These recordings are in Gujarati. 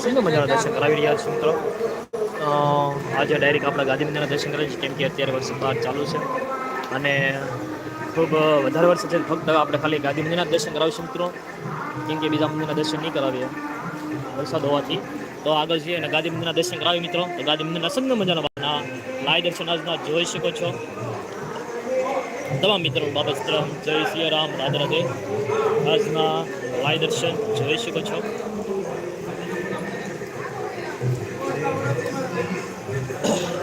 સુંદર મજાના દર્શન કરાવી રહ્યા છે મિત્રો? આજે ડાયરેક્ટ આપણા ગાંધીનગરના મંદિરના દર્શન કરે છે કેમ કે અત્યારે વરસાદ ચાલુ છે. અને ખૂબ વધારે વર્ષ છે ફક્ત આપણે ખાલી ગાંધી મંદિરના દર્શન કરાવીશું મિત્રો. કેમ કે બીજા મંદિરના દર્શન નહીં કરાવીએ. વરસાદ હોવાથી. તો આગળ જઈએ અને ગાંધી મંદિરના દર્શન કરાવી મિત્રો. તો ગાંધી મંદિરના સંગ મજાના લાય દર્શન આજના જોઈ શકો છો. તમામ મિત્રો બાબત જય સિયા રામ રાધે રાધે. આજના લાય દર્શન જોઈ શકો છો.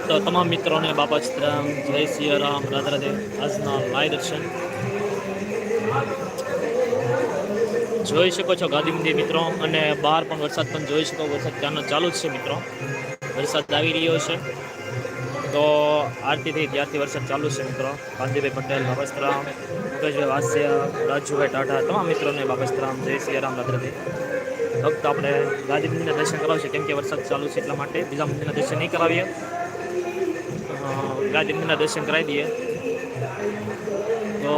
તો તમામ મિત્રોને બાબા સીતારામ જય શ્રી રામ, રાધે રાધે. આજના લાય દર્શન. જોઈ શકો છો ગાંધી મંદિર મિત્રો, અને બહાર પણ વરસાદ પણ જોઈ શકો, વરસાદ ત્યાંનો ચાલુ જ છે મિત્રો. વરસાદ આવી રહ્યો છે. તો આરતીથી ત્યારથી વરસાદ ચાલુ છે મિત્રો. ગાંધીભાઈ પટેલ બાબસ્તરામ મુકેશભાઈ વાસ્ય, રાજુભાઈ ટાટા તમામ મિત્રોને બાબસ્તરામ જય શ્રી રામ રાત્રે ફક્ત આપણે ગાંધી મંદિરના દર્શન કરાવશે, કેમ કે વરસાદ ચાલુ છે એટલા માટે. બીજા મંદિરના દર્શન નહીં કરાવીએ. ગાંધી મંદિરના દર્શન કરાવી દઈએ. તો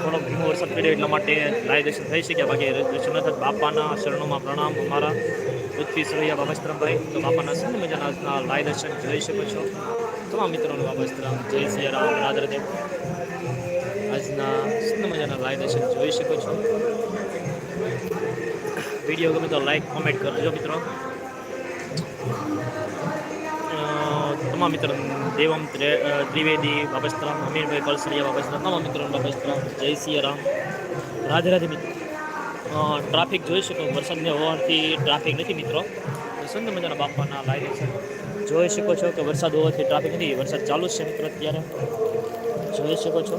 થોડોક ધીમો વરસાદ પડ્યો એટલા માટે લાય દર્શન થઈ શક્યા. બાકી દર્શન ન બાપાના શરણોમાં પ્રણામ અમારા પૃથ્વી સરૈયા બાબાસ્ત્રમભાઈ તો બાપાના સુંદર મજાના લાય દર્શન જોઈ શકો છો. તમામ મિત્રોનું બાબાસ્ત્રમ જય શ્રી રામ રાધરદેવ આજના સુંદર મજાના લાય દર્શન જોઈ શકો છો. વીડિયો ગમે તો લાઈક, કોમેન્ટ કરજો મિત્રો. તમામ મિત્રો દેવમ ત્રિવેદી, બાબસ્તરામ, અમીરભાઈ કલસરિયા બાબસ્તરામ તમામ મિત્રો બાબસ્તરામ, જય સિયા રામ. રાધે રાધે મિત્રો. ટ્રાફિક જોઈ શકો વરસાદને હોવાથી ટ્રાફિક નથી મિત્રો. સુંદર મજાના બાપાના લાગે છે. જોઈ શકો છો કે વરસાદ હોવાથી ટ્રાફિક નથી, વરસાદ ચાલુ છે મિત્રો અત્યારે. જોઈ શકો છો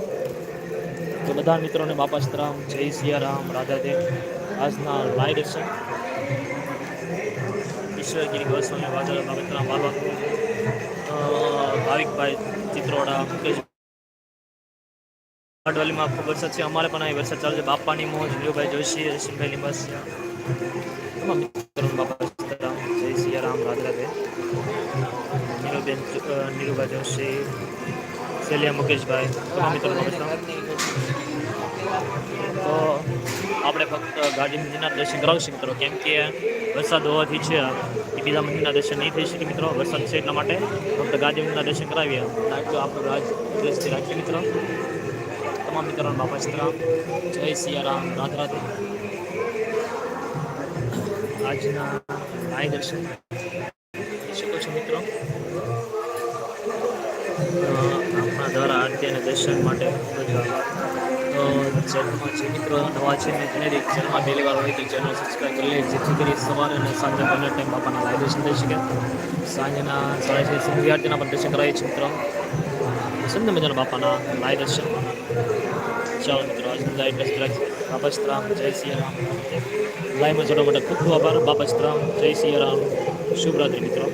તો બધા મિત્રોને બાપા સીતારામ જય સિયારામ રાધાદેવ રાધા દેવ આજના લાઈ દર્શન ઈશ્વરગીરી ગોસ્વામી વાદળ બાબતરામ બાલવા ભાવિકભાઈ, ચિત્રોડા, મુકેશ અડવાલીમાં ખૂબ વરસાદ છે. અમારે પણ અહીં વરસાદ ચાલુ છે. બાપાની મોજ વિલુભાઈ જોશી રશીનભાઈ લિંબાસિયા તમામ મિત્રો, બાપા જય સિયા રામ રાધરાબેન રાધે નીરુબેન નીરુભાઈ જોશી, સેલિયા મુકેશભાઈ. તમામ મિત્રો, નમસ્કાર. આપણે ફક્ત ગાંધી મંદિરના દર્શન કરાવશું મિત્રો. કેમ કે વરસાદ હોવાથી છે એ બીજા મંદિરના દર્શન નહીં થઈ શકે મિત્રો. વરસાદ છે એટલા માટે ફક્ત ગાંધી મંદિરના દર્શન કરાવીએ આટલું આપણું રાજ પ્લેસથી રાખીએ મિત્રો. તમામ મિત્રોને બાપા સીતારામ જય સિયારામ. રાધ રાધે. આજના લાય દર્શન. શકો છો મિત્રો. આપણા દ્વારા આરતી અને દર્શન માટે ચેનલમાં જે મિત્રો નવા છે ને જેને ચેનલમાં પહેલી વાર હોય તો ચેનલ સબસ્ક્રાઈબ કરી લે જેથી કરી સવારે અને સાંજે બંને ટાઈમ બાપાના લાઈવ દર્શન થઈ શકે સાંજના સાડા છ. સંધ્યા આરતીના પણ દર્શન કરાય છે મિત્રો સુંદર મજાના બાપાના લાઈવ દર્શન ચાલો મિત્રો આજનું લાઈવ દર્શન રાખીએ બાપા શ્રામ જય સિયા રામ લાઈવમાં જોડવા માટે ખૂબ ખૂબ આભાર બાપા જય સિયા રામ શુભરાત્રિ મિત્રો